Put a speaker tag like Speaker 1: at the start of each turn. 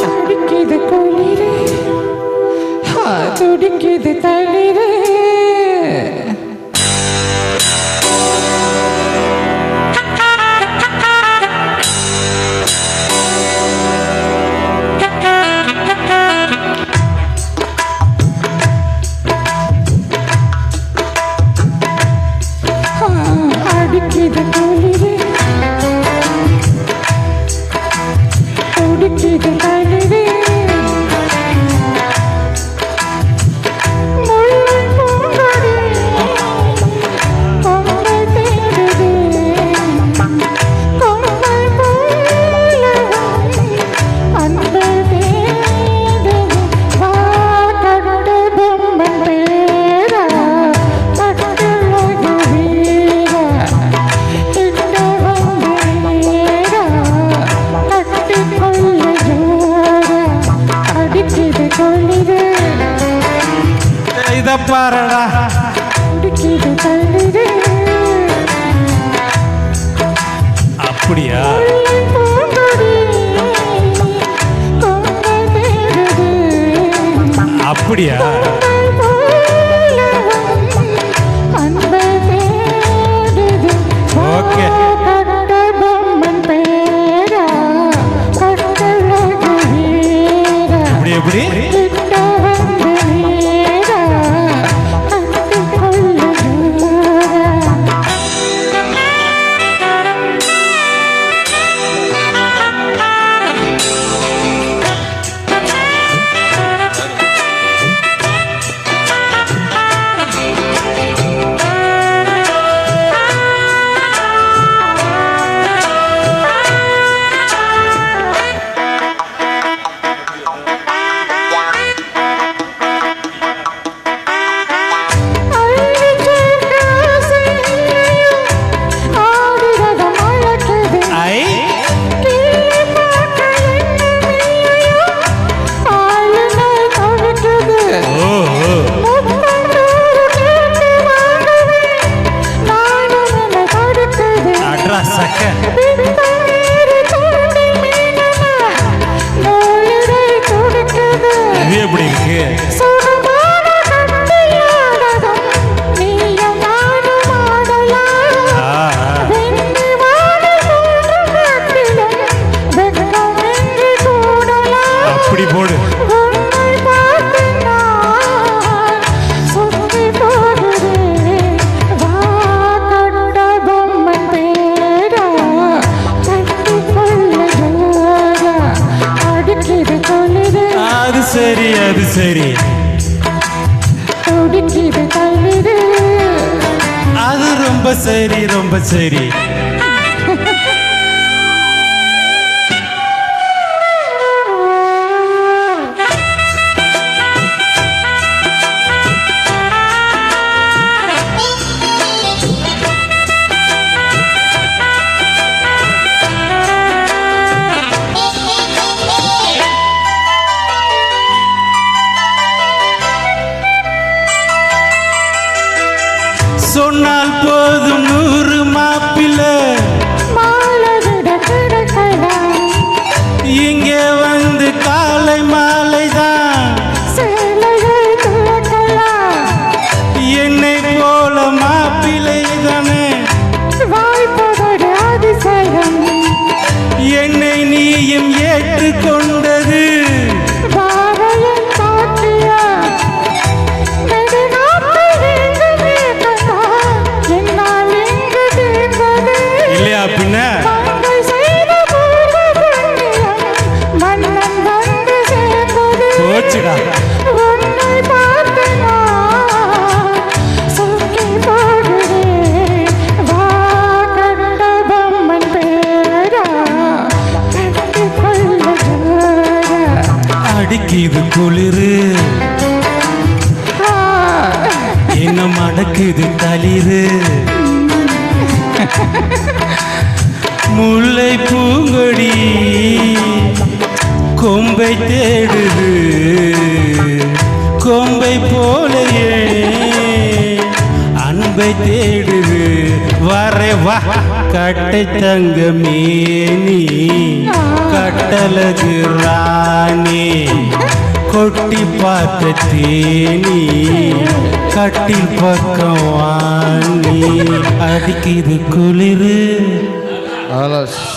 Speaker 1: துடிக்குது குளிரே துடிக்குது தளிரே Thank you.
Speaker 2: இத பாரடா. அப்படியா? அப்படியா? சரி. அது ரொம்ப சரி ரொம்ப சரி. சொன்னால் போதும் நூறு மாப்பிள்ள. இங்கே வந்து காலை
Speaker 1: மாலைதான்.
Speaker 2: என்னை போல மாப்பிள்ளை தானே என்னை நீயும்
Speaker 1: ஏற்றுக்கொண்டு
Speaker 2: அடக்குது குளிரு. என்ன மடக்குது தளிரு. முல்லை பூங்கொடி கொம்பை தேடுது. கொம்பை போலையே அன்பை தேடுது. வரே வா. கட்டை தங்க மேனி கட்டழகு ராணி கொட்டி பார்த்த தேனி கட்டில் பக்கம் வாணி அடிக்குது குளிரு.
Speaker 3: அதெல்லாம்